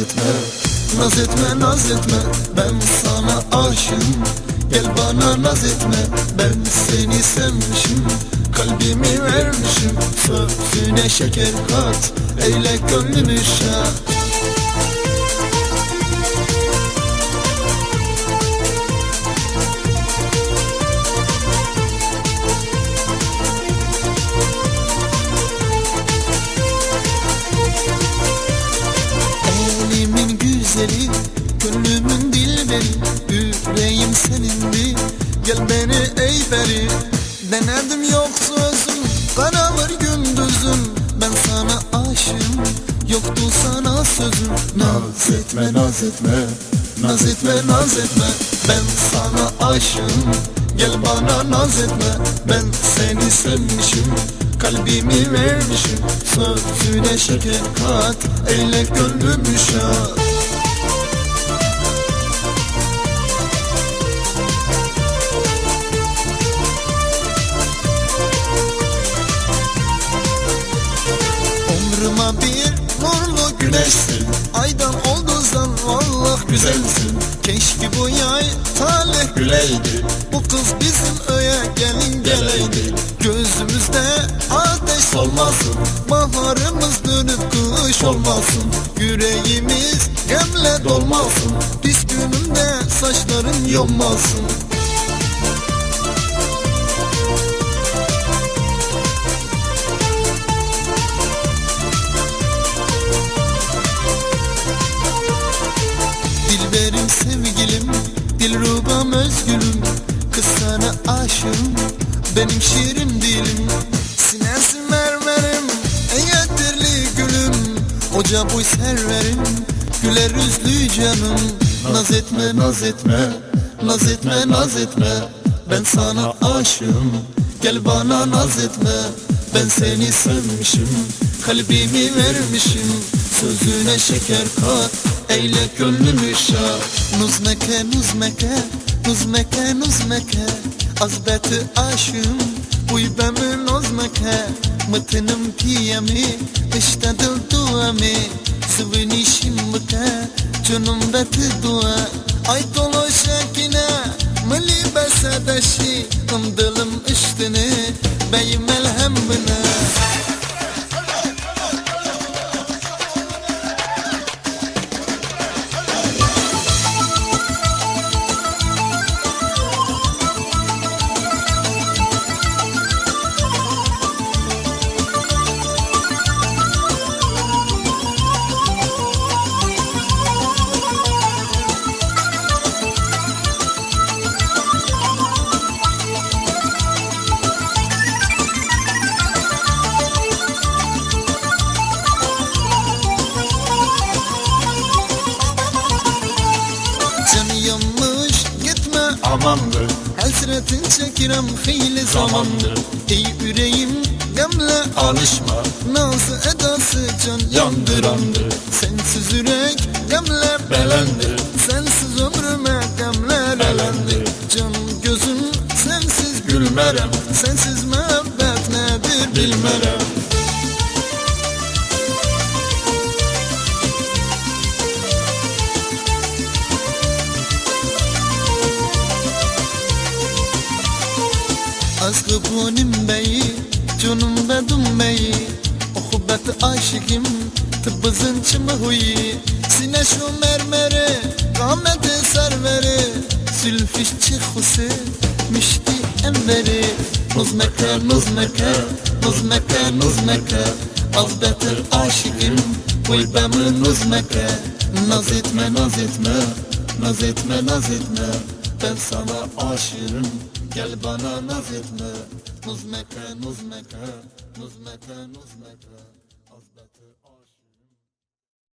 etme Naz etme naz etme. Ben sana aşığım. Gel bana naz etme. Ben seni sevmişim. Kalbimi vermişim. Sözüne şeker kat. Eyle gönlümü şad Güzeli, gönlümün dilberi Yüreğim senindi, gel beni ey beri Denedim yok sözüm, kararır gündüzüm. Ben sana aşığım, yoktu sana sözüm. Naz etme, naz etme, naz etme, naz etme. Ben sana aşığım, gel bana naz etme. Ben seni sevmişim, kalbimi vermişim. Sözüne şeker kat, eyle gönlümü şad Bir nurlu güneşsin. Aydan olduzdan vallah güzelsin. Keşke bu yay talih güleydi. Bu kız bizim öye gelin geleydi. Gözümüzde ateş solmasın Baharımız dönüp kış olmasın. Yüreğimiz gemle dolmasın. Pis günümde saçların yolmasın özgürüm Kız sana aşığım Benim şirin dilim. Sinesi mermerim Eyedirli gülüm. Oca boy serverim Güler yüzlü canım. Naz etme naz etme Naz etme naz etme. Ben sana aşığım Gel bana naz etme. Ben seni sevmişim Kalbimi vermişim. Sözüne şeker kat Eyle gönlümü şad. Nuzmeke nuzmeke Azbeti aşığım. Uy bemi nozmeke Mıtınım piyemi. İşte dil duami Sıvını şimbike Canım beti dua Ay dolu şekine. Mili besedeşi Imdılım üstüne. Beyim gitme amandır Hasretin çekirem hıyli zamandır. Ey yüreğim gemle Alışma. Nazı edası can yandırandır Sensiz yürek gemle Belendir. Sensiz ömrüme gemler elendi Canım gözüm sensiz Gülmerem. Sensiz muhabbet nedir bilmerem Aşkı bonim beyi Canım bedum beyi. Okubbet aşıkım Tıbbızın çımı huyi. Sine şu mermeri Kâmeti serveri Zülfüş çıkhusi Müşti enveri Nuzmeke nuzmeke Nuzmeke nuzmeke Azbetir aşıkım Uy bemi nuzmeke Naz etme naz etme Naz etme naz etme Ben sana aşığım Gel bana naz etme. Nuzmeke nuzmeke Nuzmeke nuzmeke